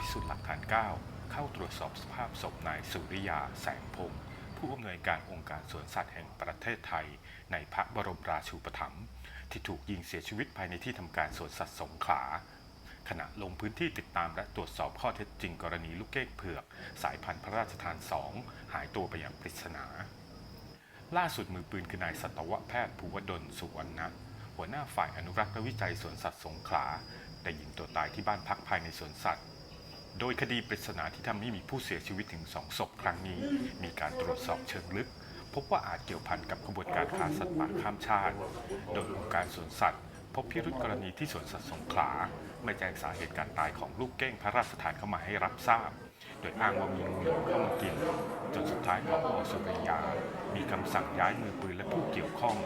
พิสูจน์หลักฐาน 9 เข้าตรวจสอบสภาพศพนายสุริยาแสงพงศ์ผู้อำนวยการองค์การสวนสัตว์แห่งประเทศไทย ในพระบรมราชูปถัมภ์ที่ถูกยิงเสียชีวิตภายในที่ทำการสวนสัตว์สงขลาขณะลงพื้นที่ติดตามและตรวจสอบข้อเท็จจริงกรณีลูกเก้งเผือก สายพันธุ์พระราชทาน 2 หายตัวไปอย่างปริศนา ล่าสุดมือปืนคือนายสัตวแพทย์ภูวดลสุวรรณะหัวหน้าฝ่ายอนุรักษ์และวิจัยสวนสัตว์สงขลา ได้ยิงตัวตายที่บ้านพักภายในสวนสัตว์ โดยคดีปริศนาที่ทำให้มีผู้เสียชีวิตถึงสองศพครั้งนี้ มีการตรวจสอบเชิงลึก พบว่าอาจเกี่ยวพันกับขบวนการค้าสัตว์ป่าข้ามชาติ โดยองค์การสวนสัตว์ พบพิรุษกรณีที่สวนสัตว์สงขลาไม่แจ้งสาเหตุการตายของลูกเก้งพระราชทานเข้ามาให้รับทราบ โดยอ้างว่ามีงูเหลือมเข้ามากิน จนสุดท้ายพอสุริยา มีคำสั่งย้ายมือปืนและผู้เกี่ยวข้อง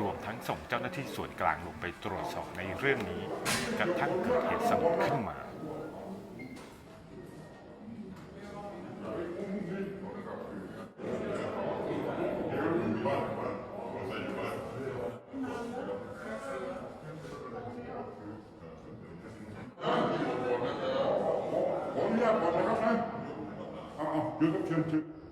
รวมทั้งส่งเจ้าหน้าที่ส่วนกลางลงไปตรวจสอบในเรื่องนี้กระทั่งเกิดเหตุสลดขึ้นมา ขออนุญา